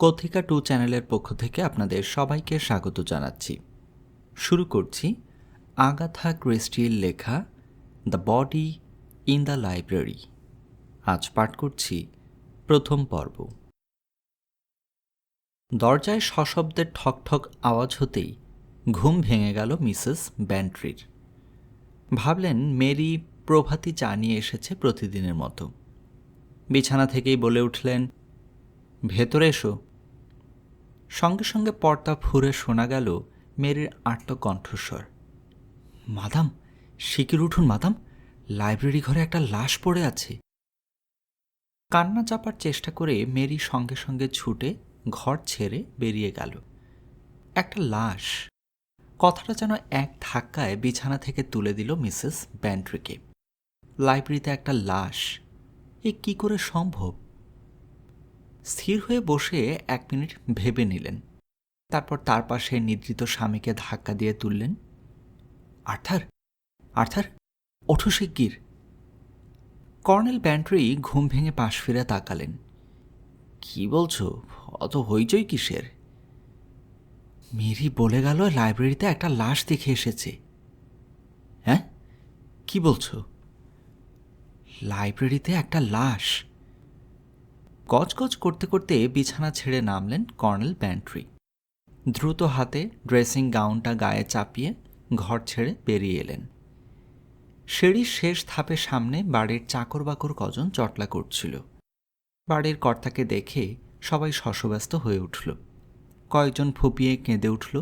কথিকা টু চ্যানেলের পক্ষ থেকে আপনাদের সবাইকে স্বাগত জানাচ্ছি। শুরু করছি আগাথা ক্রিস্টির লেখা the body in the library. আজ পাঠ করছি প্রথম পর্ব। দরজায় সশব্দের ঠকঠক আওয়াজ হতেই ঘুম ভেঙে গেল মিসেস ব্যান্ট্রির। ভাবলেন মেরি প্রভাতী চা নিয়ে এসেছে প্রতিদিনের মতো। বিছানা থেকেই বলে উঠলেন ভেতরে এসো। সঙ্গে সঙ্গে পর্দা ফুরে শোনা গেল মেরির আর্ত কণ্ঠস্বর। মাদাম শিকির উঠুন মাদাম? লাইব্রেরি ঘরে একটা লাশ পড়ে আছে। কান্না চাপার চেষ্টা করে মেরি সঙ্গে সঙ্গে ছুটে ঘর ছেড়ে বেরিয়ে গেল। একটা লাশ। কথাটা যেন এক ধাক্কায় বিছানা থেকে তুলে দিল মিসেস ব্যান্ট্রিকে লাইব্রেরিতে একটা লাশ। এ কি করে সম্ভব? স্থির হয়ে বসে এক মিনিট ভেবে নিলেন। তারপর তার পাশে নিদ্রিত স্বামীকে ধাক্কা দিয়ে তুললেন। আর্থার আর্থার, ওঠো শিগগির। কর্নেল ব্যান্ট্রি ঘুম ভেঙে পাশ ফিরে তাকালেন। কি বলছো? অত হইচই কিসের? মেরি বলে গেল লাইব্রেরিতে একটা লাশ দেখে এসেছে। হ্যাঁ? কি বলছো? লাইব্রেরিতে একটা লাশ। গজগজ করতে করতে বিছানা ছেড়ে নামলেন কর্নেল ব্যান্ট্রি। দ্রুত হাতে ড্রেসিং গাউনটা গায়ে চাপিয়ে ঘর ছেড়ে বেরিয়ে এলেন। সিঁড়ির শেষ ধাপের সামনে বাড়ির চাকর বাকর কজন চটলা করছিল। বাড়ির কর্তাকে দেখে সবাই শশব্যস্ত হয়ে উঠল। কয়েকজন ফুপিয়ে কেঁদে উঠল,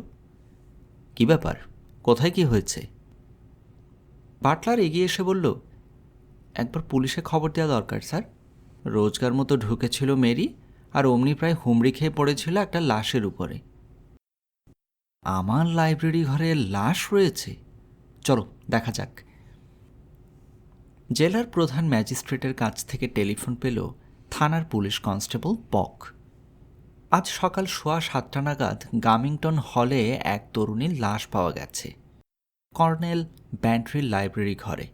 কি ব্যাপার? কোথায় কি হয়েছে? বাটলার এগিয়ে এসে বলল, একবার পুলিশে খবর দেওয়া দরকার, স্যার। রোজগার মতো ঢুকেছিল মেরি আর অমনি প্রায় হুমড়ি খেয়ে পড়েছিল একটা লাশের উপরে। আমার লাইব্রেরি ঘরে লাশ রয়েছে। চলো, দেখা যাক। জেলার প্রধান ম্যাজিস্ট্রেটের কাছ থেকে টেলিফোন পেল থানার পুলিশ কনস্টেবল পক। আজ সকাল সোয়া সাতটা নাগাদ গামিংটন হলে এক তরুণীর লাশ পাওয়া গেছে। কর্নেল ব্যান্ট্রির লাইব্রেরি ঘরে।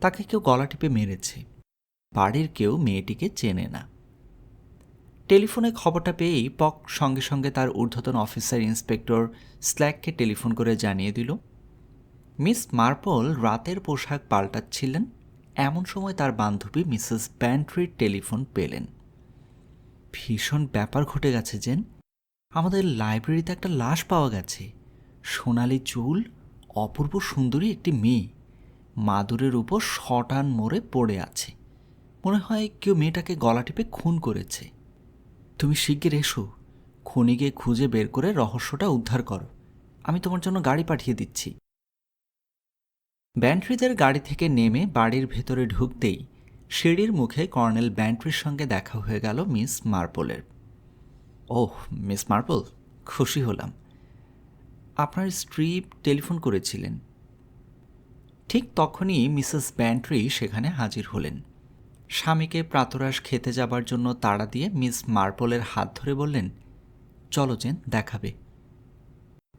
তাকে কেউ গলা টিপে মেরেছে। বাড়ির কেউ মেয়েটিকে চেনে না। টেলিফোনে খবরটা পেয়েই পক সঙ্গে সঙ্গে তার ঊর্ধ্বতন অফিসার ইন্সপেক্টর স্ল্যাককে টেলিফোন করে জানিয়ে দিল, মিস মার্পল রাতের পোশাক পাল্টাচ্ছিলেন। এমন সময় তার বান্ধবী মিসেস ব্যান্ট্রির টেলিফোন পেলেন। ভীষণ ব্যাপার ঘটে গেছে যেন আমাদের লাইব্রেরিতে একটা লাশ পাওয়া গেছে। সোনালি চুল, অপূর্ব সুন্দরী একটি মেয়ে। মাদুরের উপর শটান মোড়ে পড়ে আছে। মনে হয় কেউ মেয়েটাকে গলা টিপে খুন করেছে। তুমি শিগগির এসো। খুনিকে খুঁজে বের করে রহস্যটা উদ্ধার করো। আমি তোমার জন্য গাড়ি পাঠিয়ে দিচ্ছি। ব্যান্ট্রিদের গাড়ি থেকে নেমে বাড়ির ভেতরে ঢুকতেই সিঁড়ির মুখে কর্নেল ব্যান্ট্রির সঙ্গে দেখা হয়ে গেল মিস মার্পলের। ওহ, মিস মার্পল, খুশি হলাম। আপনার স্ত্রী টেলিফোন করেছিলেন। ঠিক তখনই মিসেস ব্যান্ট্রি সেখানে হাজির হলেন। স্বামীকে প্রাতরাশ খেতে যাবার জন্য তাড়া দিয়ে মিস মার্পলের হাত ধরে বললেন, চলো যেন দেখাবে।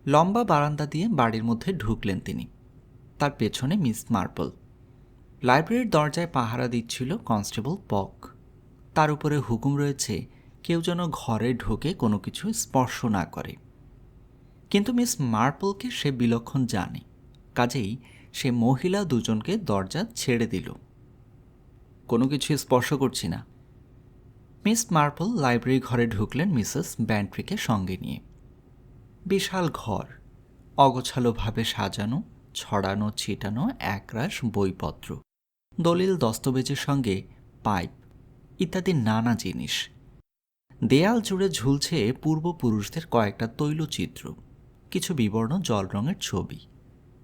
লম্বা বারান্দা দিয়ে বাড়ির মধ্যে ঢুকলেন তিনি। তার পেছনে মিস মার্পল। লাইব্রেরির দরজায় পাহারা দিচ্ছিল কনস্টেবল পক। তার উপরে হুকুম রয়েছে, কেউ যেন ঘরে ঢুকে কোনো কিছু স্পর্শ না করে। কিন্তু মিস মার্পলকে সে বিলক্ষণ জানে। কাজেই সে মহিলা দুজনকে দরজা ছেড়ে দিল। কোনো কিছু স্পর্শ করছি না। মিস মার্পল লাইব্রেরি ঘরে ঢুকলেন মিসেস ব্যান্ট্রিকে সঙ্গে নিয়ে। বিশাল ঘর, অগোছালোভাবে সাজানো, ছড়ানো, ছিটানো একরাশ বইপত্র, দলিল দস্তবেজের সঙ্গে পাইপ ইত্যাদি নানা জিনিস। দেয়াল জুড়ে ঝুলছে পূর্বপুরুষদের কয়েকটা তৈলচিত্র, কিছু বিবর্ণ জল রঙের ছবি।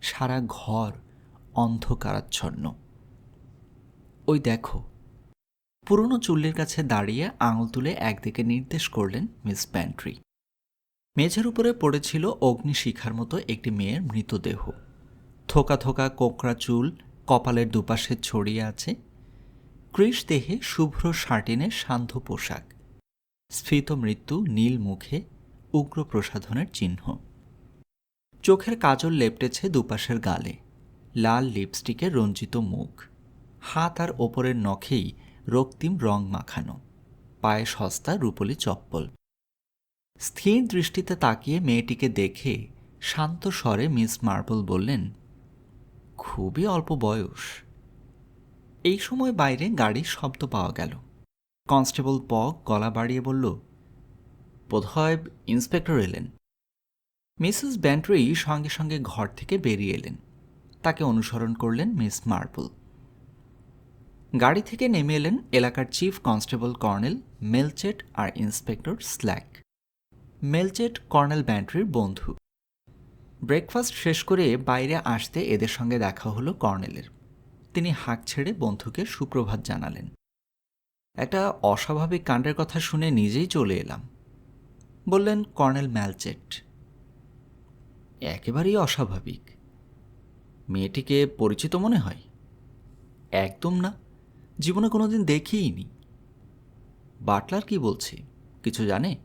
সারা ঘর অন্ধকারাচ্ছন্ন। ওই দেখো। পুরনো চুল্লির কাছে দাঁড়িয়ে আঙুল তুলে একদিকে নির্দেশ করলেন মিস প্যান্ট্রি। মেঝের উপরে পড়েছিল অগ্নিশিখার মতো একটি মেয়ের মৃতদেহ। থোকা থোকা কোকড়া চুল কপালের দুপাশে ছড়িয়ে আছে। কৃষ দেহে শুভ্র শার্টিনের সান্ধ্য পোশাক। স্ফীত মৃত্যু নীল মুখে উগ্র প্রসাধনের চিহ্ন। চোখের কাজল লেপটেছে দুপাশের গালে। লাল লিপস্টিকের রঞ্জিত মুখ। হাত আর ওপরের নখেই রক্তিম রং মাখানো। পায়ে সস্তা রূপলি চপ্পল। স্থির দৃষ্টিতে তাকিয়ে মেয়েটিকে দেখে শান্ত স্বরে মিস মার্বল বললেন, খুবই অল্প বয়স। এই সময় বাইরে গাড়ির শব্দ পাওয়া গেল। কনস্টেবল পক গলা বাড়িয়ে বলল, বোধহয় ইন্সপেক্টর এলেন। মিসেস ব্যান্ট্রি সঙ্গে সঙ্গে ঘর থেকে বেরিয়ে এলেন। তাকে অনুসরণ করলেন মিস মার্বল গাড়ি থেকে নেমে এলেন এলাকার চিফ কনস্টেবল কর্নেল মেলচেট আর ইন্সপেক্টর স্ল্যাক। মেলচেট কর্নেল ব্যান্ট্রির বন্ধু। ব্রেকফাস্ট শেষ করে বাইরে আসতে এদের সঙ্গে দেখা হলো কর্নেলের। তিনি হাঁক ছেড়ে বন্ধুকে সুপ্রভাত জানালেন। একটা অস্বাভাবিক কাণ্ডের কথা শুনে নিজেই চলে এলাম। বললেন কর্নেল ম্যালচেট একেবারেই অস্বাভাবিক। মেয়েটিকে পরিচিত মনে হয়? একদম না। জীবনে কোনোদিন দেখিইনি বাটলার কি বলছে? কিছু জানে?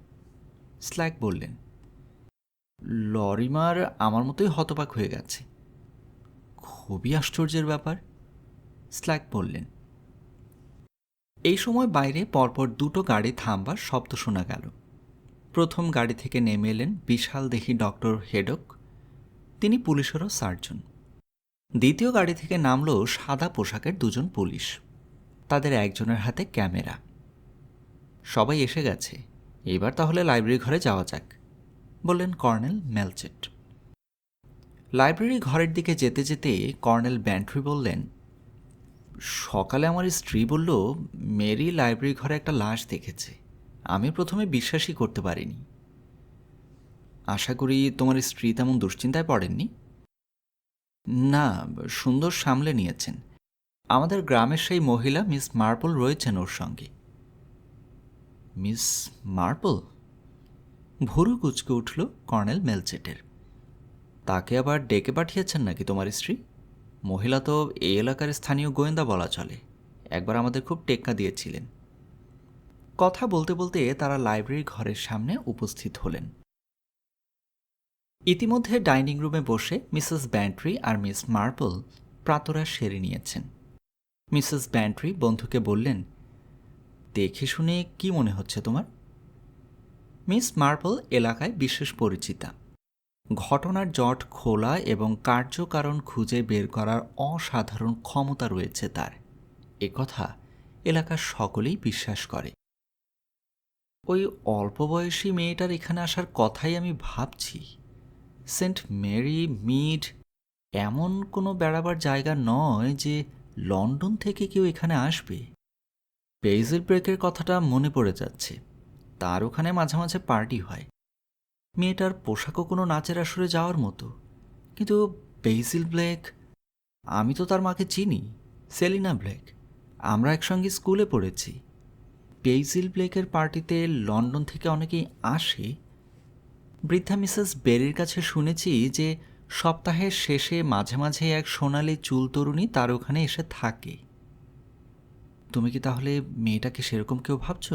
স্ল্যাক বললেন, লরিমার আমার মতোই হতবাক হয়ে গেছে। খুবই আশ্চর্যের ব্যাপার স্ল্যাক বললেন। এই সময় বাইরে পরপর দুটো গাড়ি থামবার শব্দ শোনা গেল। প্রথম গাড়ি থেকে নেমে এলেন বিশাল দেহি ডক্টর হেডক, তিনি পুলিশেরও সার্জন। দ্বিতীয় গাড়ি থেকে নামলো সাদা পোশাকের দুজন পুলিশ। তাদের একজনের হাতে ক্যামেরা। সবাই এসে গেছে। এবার তাহলে লাইব্রেরি ঘরে যাওয়া যাক, বললেন কর্নেল মেলচেট। লাইব্রেরি ঘরের দিকে যেতে যেতে কর্নেল ব্যান্ট্রি বললেন, সকালে আমার স্ত্রী বলল, মেরি লাইব্রেরি ঘরে একটা লাশ দেখেছে। আমি প্রথমে বিশ্বাসই করতে পারিনি। আশা করি তোমার স্ত্রী তেমন দুশ্চিন্তায় পড়েননি? না, সুন্দর সামলে নিয়েছেন। আমাদের গ্রামের সেই মহিলা মিস মার্পল রয়েছেন ওর সঙ্গে। Miss Marple? ভুরু কুচকে উঠল কর্নেল মেলচেটের। তাকে আবার ডেকে পাঠিয়েছেন নাকি তোমার স্ত্রী? মহিলা তো এই এলাকার স্থানীয় গোয়েন্দা বলা চলে। একবার আমাদের খুব টেক্কা দিয়েছিলেন। কথা বলতে বলতে তারা লাইব্রেরি ঘরের সামনে উপস্থিত হলেন। ইতিমধ্যে ডাইনিং রুমে বসে মিসেস ব্যান্ট্রি আর মিস মার্পল প্রাতরা সেরে নিয়েছেন। মিসেস ব্যান্ট্রি বন্ধুকে বললেন, দেখে শুনে কি মনে হচ্ছে তোমার? মিস মার্পল এলাকায় বিশেষ পরিচিতা। ঘটনার জট খোলা এবং কার্যকারণ খুঁজে বের করার অসাধারণ ক্ষমতা রয়েছে তার। কথা এলাকার সকলেই বিশ্বাস করে। ওই অল্প বয়সী মেয়েটার এখানে আসার কথাই আমি ভাবছি। সেন্ট মেরি, মিড এমন কোনো বেড়াবার জায়গা নয় যে লন্ডন থেকে কেউ এখানে আসবে? বেইজেল ব্রেকের কথাটা মনে পড়ে যাচ্ছে। তার ওখানে মাঝে মাঝে পার্টি হয়। মেয়েটার পোশাকও কোনো নাচের আসরে যাওয়ার মতো। কিন্তু বেইজিল ব্লেক, আমি তো তার মাকে চিনি, সেলিনা ব্লেক। আমরা একসঙ্গে স্কুলে পড়েছি। বেইজিল ব্লেকের পার্টিতে লন্ডন থেকে অনেকেই আসে। বৃদ্ধা মিসেস বেরির কাছে শুনেছি যে সপ্তাহের শেষে মাঝে মাঝে এক সোনালি চুল তরুণী তার ওখানে এসে থাকে। তুমি কি তাহলে মেয়েটাকে সেরকম কেউ ভাবছ?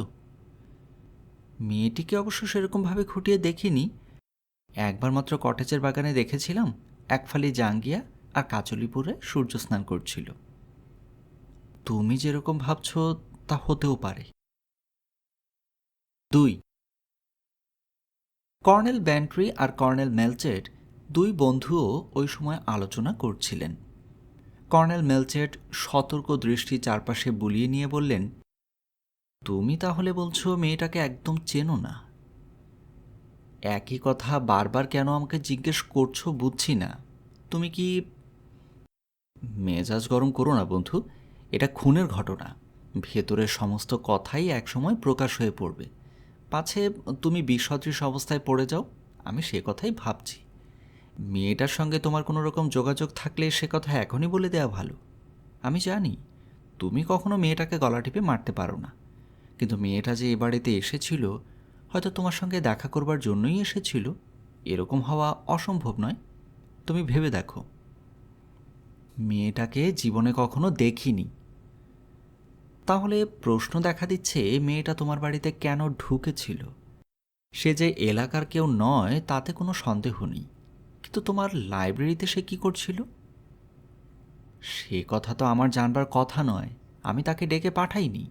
মেয়েটিকে অবশ্য সেরকমভাবে খুঁটিয়ে দেখিনি। একবার মাত্র কটেজের বাগানে দেখেছিলাম, এক ফালি জাঙ্গিয়া আর কাচলিপুরে সূর্য স্নান করছিল। তুমি যেরকম ভাবছ তা হতেও পারে। দুই, কর্নেল ব্যান্ট্রি আর কর্নেল মেলচেট দুই বন্ধুও ওই সময় আলোচনা করছিলেন। কর্নেল মেলচেট সতর্ক দৃষ্টি চারপাশে বুলিয়ে নিয়ে বললেন, তুমি তাহলে বলছো মেয়েটাকে একদম চেনো না। একই কথা বারবার কেন আমাকে জিজ্ঞেস করছ বুঝছি না। তুমি কি মেজাজ গরম করো না বন্ধু, এটা খুনের ঘটনা। ভেতরের সমস্ত কথাই একসময় প্রকাশ হয়ে পড়বে। পাছে তুমি বিসদৃশ অবস্থায় পড়ে যাও, আমি সে কথাই ভাবছি। মেয়েটার সঙ্গে তোমার কোনো রকম যোগাযোগ থাকলে সে কথা এখনই বলে দেওয়া ভালো। আমি জানি, তুমি কখনো মেয়েটাকে গলা টিপে মারতে পারো না। কিন্তু মেয়েটা যে এ বাড়িতে এসেছিল, হয়তো তোমার সঙ্গে দেখা করবার জন্যই এসেছিল। এরকম হওয়া অসম্ভব নয়। তুমি ভেবে দেখো। মেয়েটাকে জীবনে কখনো দেখিনি। তাহলে প্রশ্ন দেখা দিচ্ছে, মেয়েটা তোমার বাড়িতে কেন ঢুকেছিল? সে যে এলাকার কেউ নয়, তাতে কোনো সন্দেহ নেই। কিন্তু তোমার লাইব্রেরিতে সে কি করছিল? সে কথা তো আমার জানবার কথা নয়, আমি তাকে ডেকে পাঠাইনি।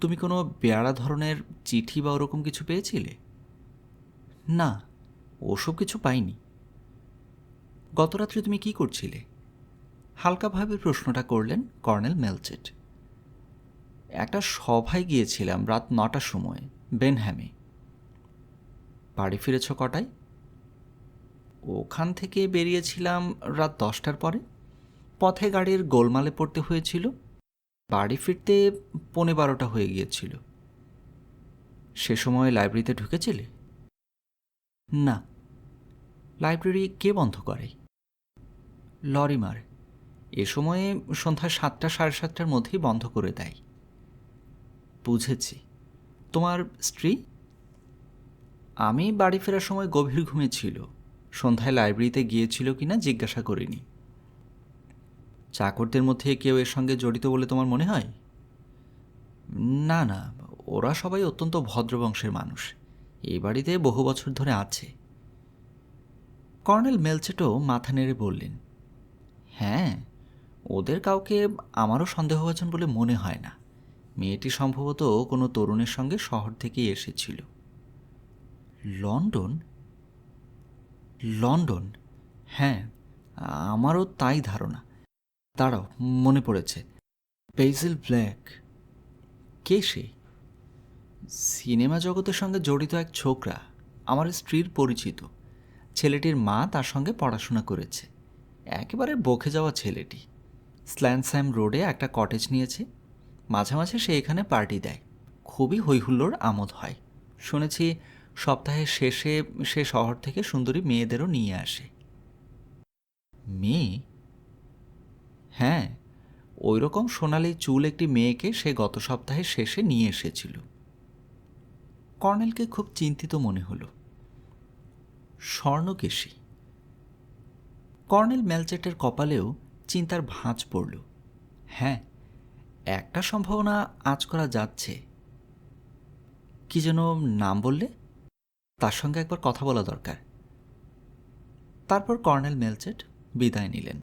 তুমি কোনো বেয়ারা ধরনের চিঠি বা ওরকম কিছু পেয়েছিলে? না, ওসব কিছু পাইনি। গতরাত্রে তুমি কি করছিলে? হালকাভাবে প্রশ্নটা করলেন কর্নেল মেলচেট। একটা সভায় গিয়েছিলাম রাত নটার সময়, বেনহ্যামে। বাড়ি ফিরেছ কটায়? ওখান থেকে বেরিয়েছিলাম রাত দশটার পরে। পথে গাড়ির গোলমালে পড়তে হয়েছিল। বাড়ি ফিরতে পৌনে বারোটা হয়ে গিয়েছিল। সে সময় লাইব্রেরিতে ঢুকেছিলে? না। লাইব্রেরি কে বন্ধ করে? লরিমার। এ সময়ে সন্ধ্যা সাতটা সাড়ে সাতটার মধ্যেই বন্ধ করে দেয়। বুঝেছি। তোমার স্ত্রী? আমি বাড়ি ফেরার সময় গভীর ঘুমে ছিল। সন্ধ্যায় লাইব্রেরিতে গিয়েছিল কিনা জিজ্ঞাসা করিনি। চাকরদের মধ্যে কেউ এর সঙ্গে জড়িত বলে তোমার মনে হয়? না না, ওরা সবাই অত্যন্ত ভদ্রবংশের মানুষ। এই বাড়িতে বহু বছর ধরে আছে। কর্নেল মেলচেটো মাথা নেড়ে বললেন হ্যাঁ ওদের কাউকে আমারও সন্দেহভাজন বলে মনে হয় না। মেয়েটি সম্ভবত কোনো তরুণের সঙ্গে শহর থেকেই এসেছিল। লন্ডন? লন্ডন? হ্যাঁ আমারও তাই ধারণা। দাঁড়াও, মনে পড়েছে। বেজিল ব্ল্যাক কে সে? সিনেমা জগতের সঙ্গে জড়িত এক ছোকরা, আমার স্ত্রীর পরিচিত। ছেলেটির মা তার সঙ্গে পড়াশোনা করেছে। একেবারে বকে যাওয়া ছেলেটি। স্ল্যানস্যাম রোডে একটা কটেজ নিয়েছে। মাঝে মাঝে সে এখানে পার্টি দেয়। খুবই হৈহুল্লোর আমোদ হয়। শুনেছি সপ্তাহের শেষে সে শহর থেকে সুন্দরী মেয়েদেরও নিয়ে আসে। মেয়ে? হ্যাঁ ওই রকম সোনালি চুল একটি মেয়েকে সে গত সপ্তাহের শেষে নিয়ে এসেছিল। কর্নেলকে খুব চিন্তিত মনে হলো। স্বর্ণকেশী। কর্নেল ম্যালচেটের কপালেও চিন্তার ভাঁজ পড়ল। হ্যাঁ একটা সম্ভাবনা আজ করা যাচ্ছে। কি যেন নাম বললে? তার সঙ্গে একবার কথা বলা দরকার। তারপর কর্নেল মেলচেট বিদায় নিলেন।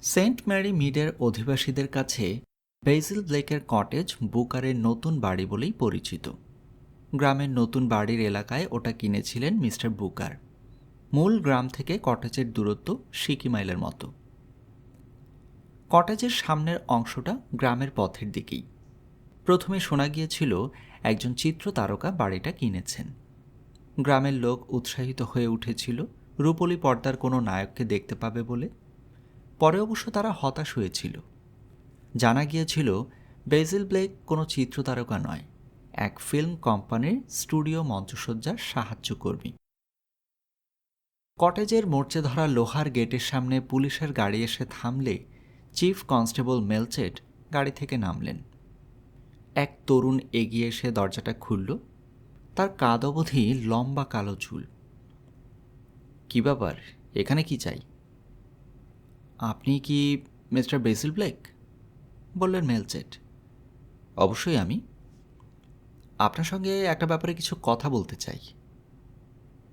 সেন্ট ম্যারি মিডের অধিবাসীদের কাছে বেজিল ব্লেকের কটেজ বুকারের নতুন বাড়ি বলেই পরিচিত। গ্রামের নতুন বাড়ির এলাকায় ওটা কিনেছিলেন মিস্টার বুকার। মূল গ্রাম থেকে কটেজের দূরত্ব সিকি মাইলের মতো। কটেজের সামনের অংশটা গ্রামের পথের দিকেই। প্রথমে শোনা গিয়েছিল একজন চিত্র তারকা বাড়িটা কিনেছেন। গ্রামের লোক উৎসাহিত হয়ে উঠেছিল, রূপলি পর্দার কোনো নায়ককে দেখতে পাবে বলে। পরে অবশ্য তারা হতাশ হয়েছিল। জানা গিয়েছিল, বেজিল ব্লেক কোনো চিত্র তারকা নয়, এক ফিল্ম কোম্পানির স্টুডিও মঞ্চসজ্জার সাহায্যকর্মী কটেজের মোর্চে ধরা লোহার গেটের সামনে পুলিশের গাড়ি এসে থামলে, চিফ কনস্টেবল মেলচেট গাড়ি থেকে নামলেন। এক তরুণ এগিয়ে এসে দরজাটা খুলল। তার কাদ অবধি লম্বা কালো চুল। কি ব্যাপার? এখানে কি চাই? আপনি কি মিস্টার বেসিল ব্লেক? বললেন মেলচেট। অবশ্যই আমি। আপনার সঙ্গে একটা ব্যাপারে কিছু কথা বলতে চাই।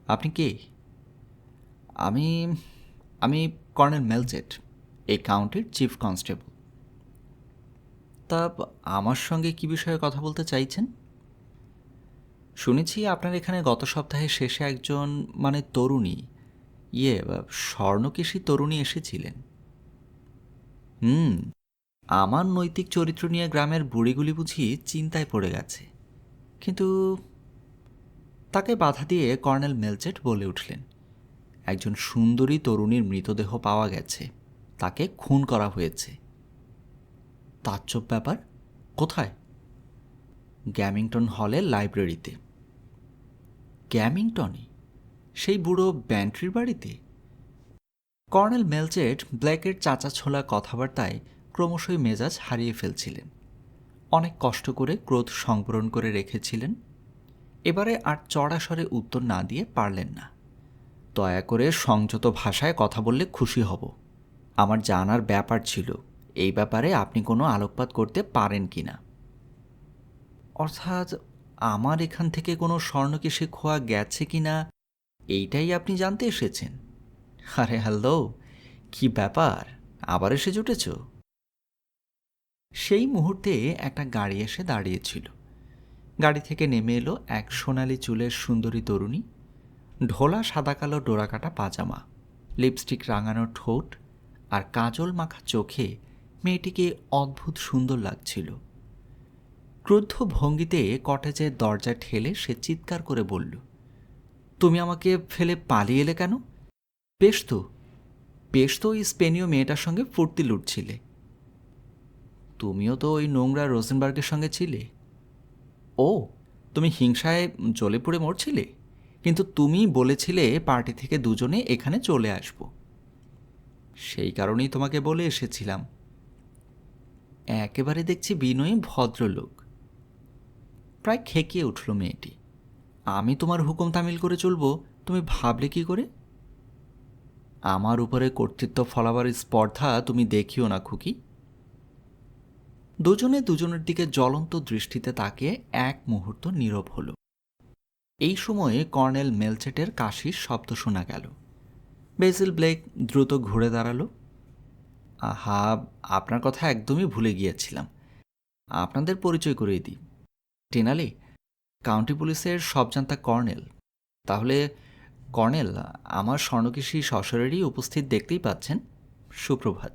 আপনি কে? আমি আমি কর্নেল মেলচেট, এই কাউন্টির চিফ কনস্টেবল। তা আমার সঙ্গে কি বিষয়ে কথা বলতে চাইছেন? শুনেছি আপনার এখানে গত সপ্তাহে শেষে একজন মানে তরুণী ইয়ে স্বর্ণকেশী তরুণী এসেছিলেন। হুম, আমার নৈতিক চরিত্র নিয়ে গ্রামের বুড়িগুলি বুঝি চিন্তায় পড়ে গেছে। কিন্তু তাকে বাধা দিয়ে কর্নেল মেলচেট বলে উঠলেন, একজন সুন্দরী তরুণীর মৃতদেহ পাওয়া গেছে, তাকে খুন করা হয়েছে। তাজ্জব ব্যাপার? কোথায়? গ্যামিংটন হলের লাইব্রেরিতে। গ্যামিংটনে সেই বুড়ো ব্যান্ট্রির বাড়িতে? কর্নেল মেলচেট ব্ল্যাকের চাচা ছোলা কথাবার্তায় ক্রমশই মেজাজ হারিয়ে ফেলছিলেন। অনেক কষ্ট করে ক্রোধ সংবরণ করে রেখেছিলেন। এবারে আর চড়াসরে উত্তর না দিয়ে পারলেন না। দয়া করে সংযত ভাষায় কথা বললে খুশি হব। আমার জানার ব্যাপার ছিল। এই ব্যাপারে আপনি কোনো আলোকপাত করতে পারেন কি না? অর্থাৎ আমার এখান থেকে কোনো স্বর্ণকেশে খোয়া গেছে কি না, এইটাই আপনি জানতে এসেছেন। আরে হ্যালো, কি ব্যাপার? আবার এসে জুটেছ? সেই মুহূর্তে একটা গাড়ি এসে দাঁড়িয়েছিল। গাড়ি থেকে নেমে এলো এক সোনালি চুলের সুন্দরী তরুণী। ঢোলা সাদা কালো ডোরাকাটা পাজামা, লিপস্টিক রাঙানো ঠোঁট আর কাজল মাখা চোখে মেয়েটিকে অদ্ভুত সুন্দর লাগছিল। ক্রুদ্ধ ভঙ্গিতে কটেজের দরজা ঠেলে সে চিৎকার করে বলল, তুমি আমাকে ফেলে পালিয়ে এলে কেন? বেশ তো বেশ তো ওই স্পেনীয় মেয়েটার সঙ্গে ফুর্তি লুটছিলে। তুমিও তো ওই নোংরা রোজেনবার্গের সঙ্গে ছিলে। ও, তুমি হিংসায় জ্বলে পড়ে মরছিলে? কিন্তু তুমি বলেছিলে পার্টি থেকে দুজনে এখানে চলে আসব। সেই কারণেই তোমাকে বলে এসেছিলাম। একেবারে দেখছি বিনয়ী ভদ্রলোক। প্রায় খেকিয়ে উঠল মেয়েটি। আমি তোমার হুকুম তামিল করে চলবো, তুমি ভাবলে কি করে? আমার উপরে কর্তৃত্ব ফলাবার স্পর্ধা তুমি দেখিও না, খুকি। দুজনে দুজনের দিকে জ্বলন্ত দৃষ্টিতে তাকিয়ে এক মুহূর্ত নীরব হলো। এই সময়ে কর্নেল মেলচেটের কাশির শব্দ শোনা গেল। বেসিল ব্লেক দ্রুত ঘুরে দাঁড়াল। আহা, আপনার কথা একদমই ভুলে গিয়েছিলাম। আপনাদের পরিচয় করিয়ে দিই। টেনালি, কাউন্টি পুলিশের সবজান্তা কর্নেল। তাহলে, কর্নেল, আমার স্বর্ণকেশী সশরেরই উপস্থিত দেখতেই পাচ্ছেন সুপ্রভাত।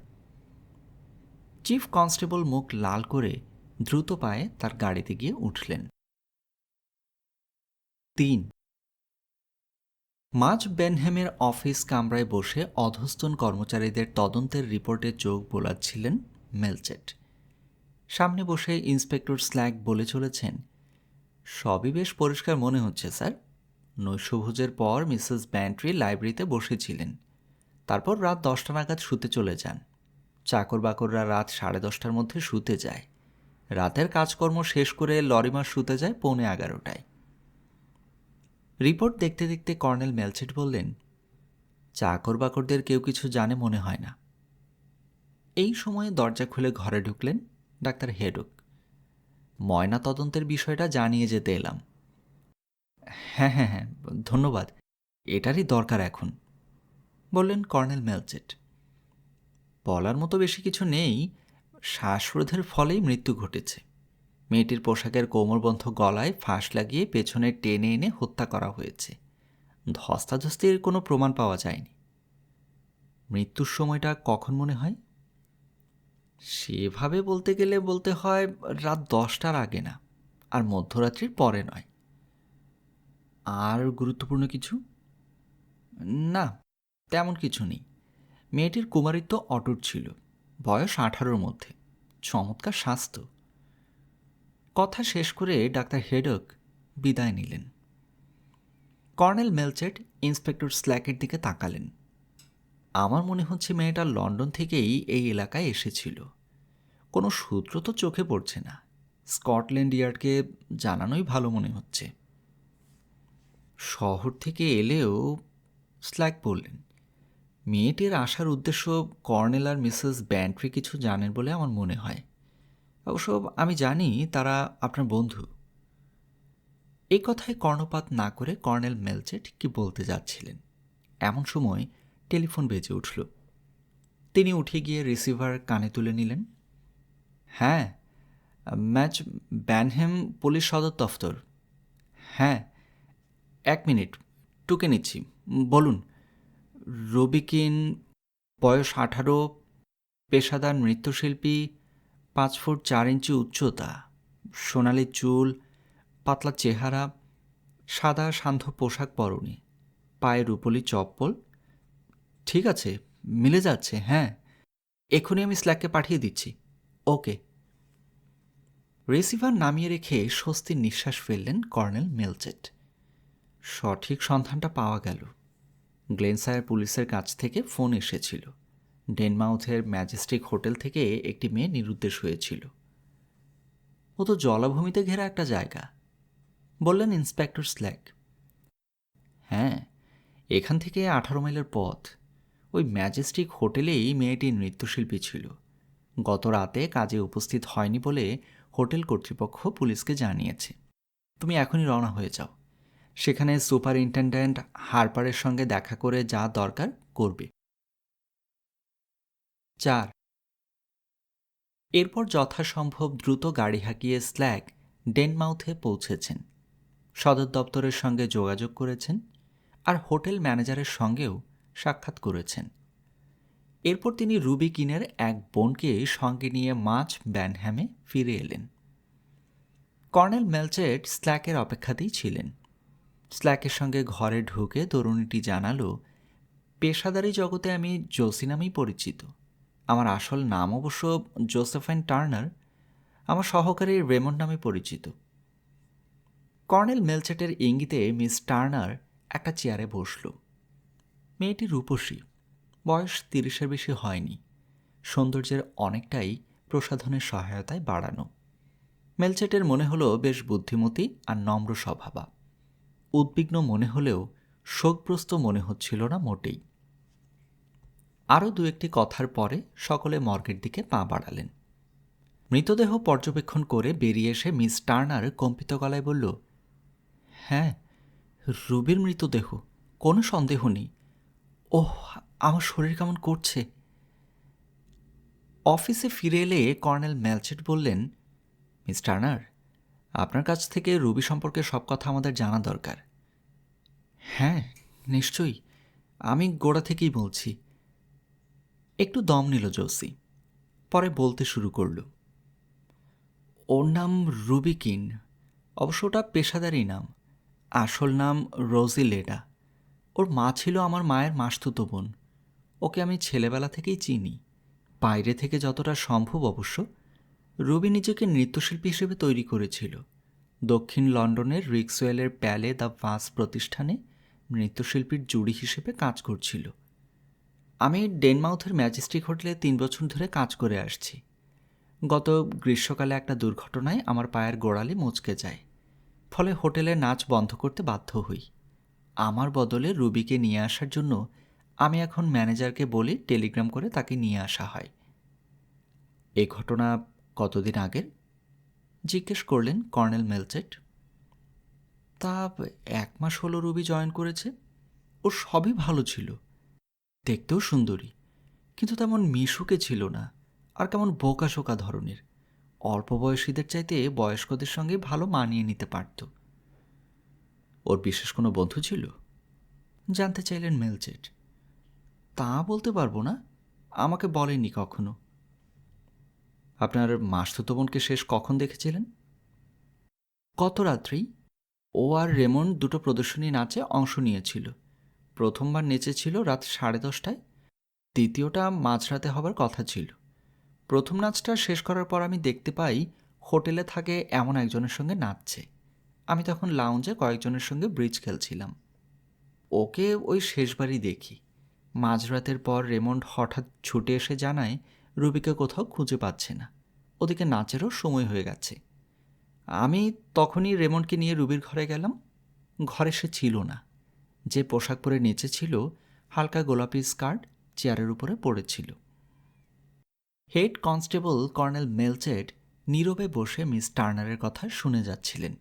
চিফ কনস্টেবল মুখ লাল করে দ্রুত পায়ে তার গাড়িতে গিয়ে উঠলেন। তিন মাঝ বেনহেমের অফিস কামরায় বসে অধস্তন কর্মচারীদের তদন্তের রিপোর্টে চোখ বোলাচ্ছিলেন মেলচেট। সামনে বসে ইন্সপেক্টর স্ল্যাগ বলে চলেছেন, সবই বেশ পরিষ্কার মনে হচ্ছে, স্যার। নৈশভোজের পর মিসেস ব্যান্ট্রি লাইব্রেরিতে বসেছিলেন। তারপর রাত দশটা নাগাদ শুতে চলে যান। চাকর বাকররা রাত সাড়ে দশটার মধ্যে শুতে যায়। রাতের কাজকর্ম শেষ করে লরিমা শুতে যায় পৌনে এগারোটায়। রিপোর্ট দেখতে দেখতে কর্নেল মেলচেট বললেন চাকর বাকরদের কেউ কিছু জানে মনে হয় না। এই সময়ে দরজা খুলে ঘরে ঢুকলেন ডাক্তার হেডক। ময়না তদন্তের বিষয়টা জানিয়ে যেতে এলাম। হ্যাঁ হ্যাঁ হ্যাঁ ধন্যবাদ, এটারই দরকার এখন, বললেন কর্নেল মেলচেট বলার মতো বেশি কিছু নেই, শ্বাসরোধের ফলেই মৃত্যু ঘটেছে। মেয়েটির পোশাকের কোমরবন্ধ গলায় ফাঁস লাগিয়ে পেছনে টেনে এনে হত্যা করা হয়েছে। ধস্তাধস্তির কোনো প্রমাণ পাওয়া যায়নি। মৃত্যুর সময়টা কখন মনে হয়? সেভাবে বলতে গেলে বলতে হয় রাত দশটার আগে না, আর মধ্যরাত্রির পরে নয়। আর গুরুত্বপূর্ণ কিছু? না, তেমন কিছু নেই। মেয়েটির কুমারিত্ব অটুট ছিল, বয়স আঠারোর মধ্যে, চমৎকার স্বাস্থ্য। কথা শেষ করে ডাক্তার হেডক বিদায় নিলেন। কর্নেল মেলচেট ইন্সপেক্টর স্ল্যাকের দিকে তাকালেন। আমার মনে হচ্ছে মেয়েটা লন্ডন থেকেই এই এলাকায় এসেছিল। কোনো সূত্র তো চোখে পড়ছে না। স্কটল্যান্ড ইয়ার্ডকে জানানোই ভালো মনে হচ্ছে। শহর থেকে এলেও স্ল্যাক বললেন, মেয়েটির আসার উদ্দেশ্য কর্নেল আর মিসেস ব্যান্ট্রি কিছু জানেন বলে আমার মনে হয়। অবশ্য আমি জানি, তারা আপনার বন্ধু। এই কথায় কর্ণপাত না করে কর্নেল মেলচেট কি বলতে যাচ্ছিলেন? এমন সময় টেলিফোন বেজে উঠল। তিনি উঠে গিয়ে রিসিভার কানে তুলে নিলেন। হ্যাঁ ম্যাচ ব্যানহেম পুলিশ সদর দফতর। হ্যাঁ এক মিনিট, টুকে নিচ্ছি। বলুন, রবিকিন, বয়স আঠারো, পেশাদার নৃত্যশিল্পী পাঁচ ফুট চার ইঞ্চি উচ্চতা, সোনালি চুল, পাতলা চেহারা, সাদা সান্ধ্য পোশাক পরনে, পায়ে রুপলি চপ্পল। ঠিক আছে, মিলে যাচ্ছে হ্যাঁ। এক্ষুনি আমি স্ল্যাককে পাঠিয়ে দিচ্ছি। ওকে। রিসিভার নামিয়ে রেখে স্বস্তির নিঃশ্বাস ফেললেন কর্নেল মেলচেট। সঠিক সন্ধানটা পাওয়া গেল। গ্লেনসায়ার পুলিশের কাছ থেকে ফোন এসেছিল। ডেনমাউথের ম্যাজেস্টিক হোটেল থেকে একটি মেয়ে নিরুদ্দেশ হয়েছিল। ও তো জলাভূমিতে ঘেরা একটা জায়গা। বললেন ইন্সপেক্টর স্ল্যাক। হ্যাঁ এখান থেকে আঠারো মাইলের পথ। ওই ম্যাজেস্টিক হোটেলেই মেয়েটি নৃত্যশিল্পী ছিল। গত রাতে কাজে উপস্থিত হয়নি বলে হোটেল কর্তৃপক্ষ পুলিশকে জানিয়েছে। তুমি এখনই রওনা হয়ে যাও। সেখানে সুপারিনটেন্ডেন্ট হারপারের সঙ্গে দেখা করে যা দরকার করবে। চার। এরপর যথাসম্ভব দ্রুত গাড়ি হাঁকিয়ে স্ল্যাক ডেনমাউথে পৌঁছেছেন। সদর দপ্তরের সঙ্গে যোগাযোগ করেছেন আর হোটেল ম্যানেজারের সঙ্গেও সাক্ষাৎ করেছেন। এরপর তিনি রুবি কিনের এক বোনকে সঙ্গে নিয়ে মাছ ব্যানহ্যামে ফিরে এলেন। কর্নেল মেলচেট স্ল্যাকের অপেক্ষাতেই ছিলেন। স্ল্যাকের সঙ্গে ঘরে ঢুকে তরুণীটি জানালো, পেশাদারি জগতে আমি জোসি নামেই পরিচিত। আমার আসল নাম অবশ্য জোসেফাইন টার্নার, আমার সহকারী রেমন্ড নামে পরিচিত। কর্নেল মেলচেটের ইঙ্গিতে মিস টার্নার একটা চেয়ারে বসল। মেয়েটি রূপসী, বয়স তিরিশের বেশি হয়নি, সৌন্দর্যের অনেকটাই প্রসাধনের সহায়তায় বাড়ানো। মেলচেটের মনে হলো বেশ বুদ্ধিমতী আর নম্র স্বভাবা। উদ্বিগ্ন মনে হলেও শোকগ্রস্ত মনে হচ্ছিল না মোটেই। আরও দু একটি কথার পরে সকলে মর্গের দিকে পা বাড়ালেন। মৃতদেহ পর্যবেক্ষণ করে বেরিয়ে এসে মিস টার্নার কম্পিত গলায় বলল হ্যাঁ রুবির মৃতদেহ, কোনো সন্দেহ নেই। ওহ, আমার শরীর কেমন করছে? অফিসে ফিরে এলে কর্নেল ম্যালচেট বললেন, মিস টার্নার, আপনার কাছ থেকে রুবি সম্পর্কে সব কথা আমাদের জানা দরকার। হ্যাঁ নিশ্চয়ই। আমি গোড়া থেকেই বলছি একটু দম নিল জোসি, পরে বলতে শুরু করল, ওর নাম রুবিকিন, অবশ্য ওটা পেশাদারি নাম, আসল নাম রোজি লেডা ওর মা ছিল আমার মায়ের মাসতুতো বোন, ওকে আমি ছেলেবেলা থেকেই চিনি, বাইরে থেকে যতটা সম্ভব অবশ্য, রুবি নিজেকে নৃত্যশিল্পী হিসেবে তৈরি করেছিল, দক্ষিণ লন্ডনের রিক্সওয়েলের প্যালে দ্য ভাস প্রতিষ্ঠানে নৃত্যশিল্পীর জুড়ি হিসেবে কাজ করছিল। আমি ডেনমাউথের ম্যাজেস্টিক হোটেলে তিন বছর ধরে কাজ করে আসছি। গত গ্রীষ্মকালে একটা দুর্ঘটনায় আমার পায়ের গোড়ালি মুচকে যায়। ফলে হোটেলে নাচ বন্ধ করতে বাধ্য হই। আমার বদলে রুবিকে নিয়ে আসার জন্য আমি এখন ম্যানেজারকে বলি টেলিগ্রাম করে তাকে নিয়ে আসা হয়। এ ঘটনা কতদিন আগের? জিজ্ঞেস করলেন কর্নেল মেলচেট। তা এক মাস হলো রুবি জয়েন করেছে। ও সবই ভালো ছিল। দেখতেও সুন্দরী, কিন্তু তেমন মিশুকে ছিল না আর কেমন বোকা শোকা ধরনের। অল্প বয়সীদের চাইতে বয়স্কদের সঙ্গে ভালো মানিয়ে নিতে পারত। ওর বিশেষ কোনো বন্ধু ছিল? জানতে চাইলেন মেলচেট। তা বলতে পারব না, আমাকে বলেনি কখনো। আপনার মাসতুতো বোনকে শেষ কখন দেখেছিলেন? কত রাত্রেই ও আর রেমন্ড দুটো প্রদর্শনী নাচে অংশ নিয়েছিল। প্রথমবার নেচেছিল রাত সাড়ে দশটায়, দ্বিতীয়টা মাঝরাতে হবার কথা ছিল। প্রথম নাচটা শেষ করার পর আমি দেখতে পাই হোটেলে থাকে এমন একজনের সঙ্গে নাচছে। আমি তখন লাউঞ্জে কয়েকজনের সঙ্গে ব্রিজ খেলছিলাম। ওকে ওই শেষবারই দেখি। মাঝরাতের পর রেমন্ড হঠাৎ ছুটে এসে জানায়, রুবিকে কোথাও খুঁজে পাচ্ছে না। ওদিকে নাচেরও সময় হয়ে গেছে। আমি তখনই রেমন্ডকে নিয়ে রুবির ঘরে গেলাম। ঘরে সে ছিল না। যে পোশাক পরে নেচেছিল হালকা গোলাপি স্কার্ট চেয়ারের উপরে পড়েছিল। হেড কনস্টেবল কর্নেল মেলচেট নীরবে বসে মিস টার্নারের কথা শুনে যাচ্ছিলেন।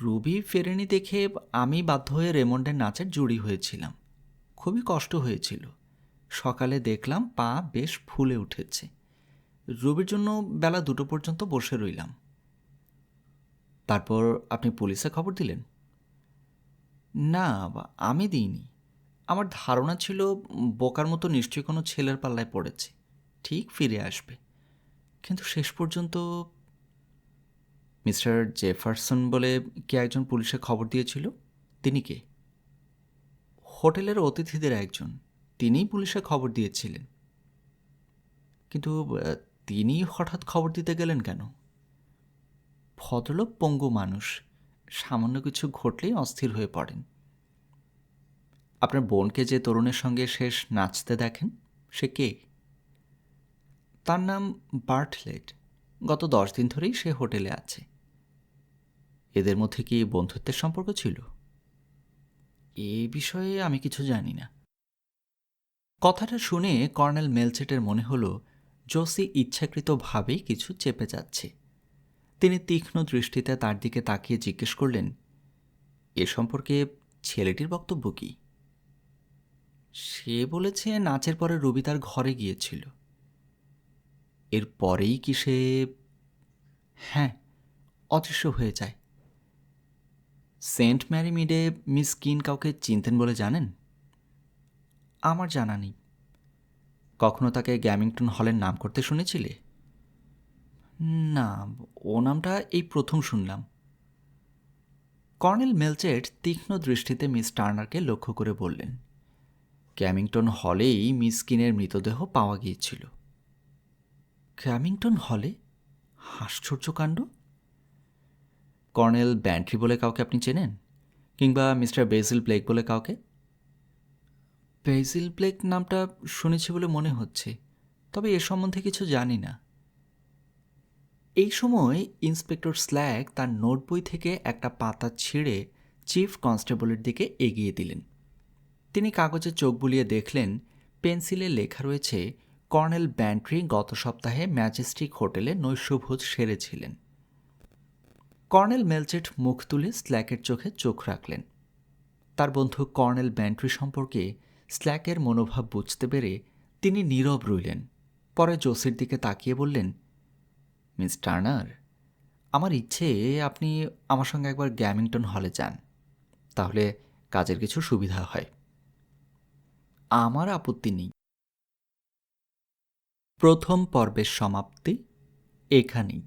রুবি ফেরেনি দেখে আমি বাধ্য হয়ে রেমন্ডের নাচের জুড়ি হয়েছিলাম। খুবই কষ্ট হয়েছিল। সকালে দেখলাম পা বেশ ফুলে উঠেছে। রুবির জন্য বেলা দুটো পর্যন্ত বসে রইলাম। তারপর আপনি পুলিশে খবর দিলেন? না আমি দিইনি। আমার ধারণা ছিল, বোকার মতো নিশ্চয়ই কোনো ছেলের পাল্লায় পড়েছে। ঠিক ফিরে আসবে। কিন্তু শেষ পর্যন্ত মিস্টার জেফারসন বলে কে একজন পুলিশে খবর দিয়েছিল? তিনি কে? হোটেলের অতিথিদের একজন। তিনিই পুলিশে খবর দিয়েছিলেন। কিন্তু তিনি হঠাৎ খবর দিতে গেলেন কেন? ভদ্রলোক পঙ্গু মানুষ। সামান্য কিছু ঘটলেই অস্থির হয়ে পড়েন। আপনার বোনকে যে তরুণের সঙ্গে শেষ নাচতে দেখেন, সে কে? তার নাম বার্টলেট। গত দশ দিন ধরেই সে হোটেলে আছে। এদের মধ্যে কি বন্ধুত্বের সম্পর্ক ছিল? এ বিষয়ে আমি কিছু জানি না। কথাটা শুনে কর্নেল মেলচেটের মনে হলো, জোসি ইচ্ছাকৃতভাবেই কিছু চেপে যাচ্ছে। তিনি তীক্ষ্ণ দৃষ্টিতে তার দিকে তাকিয়ে জিজ্ঞেস করলেন, এ সম্পর্কে ছেলেটির বক্তব্য কী? সে বলেছে নাচের পরে রবি তার ঘরে গিয়েছিল। এর পরেই কি সে হ্যাঁ অদৃশ্য হয়ে যায়। সেন্ট ম্যারি মিডে মিস কিন কাউকে চিনতেন বলে জানেন? আমার জানা নেই। কখনো তাকে গ্যামিংটন হলের নাম করতে শুনেছিলে? না, ও নামটা এই প্রথম শুনলাম। কর্নেল মেলচেট তীক্ষ্ণ দৃষ্টিতে মিস টার্নারকে লক্ষ্য করে বললেন, ক্যামিংটন হলেই মিস কিনের মৃতদেহ পাওয়া গিয়েছিল। ক্যামিংটন হলে? আশ্চর্য কাণ্ড? কর্নেল ব্যান্ট্রি বলে কাউকে আপনি চেনেন? কিংবা মিস্টার বেজিল ব্লেক বলে কাউকে? বেজিল ব্লেক নামটা শুনেছি বলে মনে হচ্ছে, তবে এ সম্বন্ধে কিছু জানি না। এই সময় ইন্সপেক্টর স্ল্যাগ তার নোট বই থেকে একটা পাতা ছিঁড়ে চিফ কনস্টেবলের দিকে এগিয়ে দিলেন। তিনি কাগজে চোখ বুলিয়ে দেখলেন, পেন্সিলে লেখা রয়েছে, কর্নেল ব্যান্ট্রি গত সপ্তাহে ম্যাজেস্টিক হোটেলে নৈশভোজ সেরেছিলেন। কর্নেল মেলচেট মুখ তুলে স্ল্যাকের চোখে চোখ রাখলেন। তার বন্ধু কর্নেল ব্যান্ট্রি সম্পর্কে স্ল্যাকের মনোভাব বুঝতে পেরে তিনি নীরব রইলেন। পরে জোসের দিকে তাকিয়ে বললেন মিস টার্নার, আমার ইচ্ছে আপনি আমার সঙ্গে একবার গ্যামিংটন হলে যান, তাহলে কাজের কিছু সুবিধা হয়। আমার আপত্তি নেই। প্রথম পর্বের সমাপ্তি এখানেই।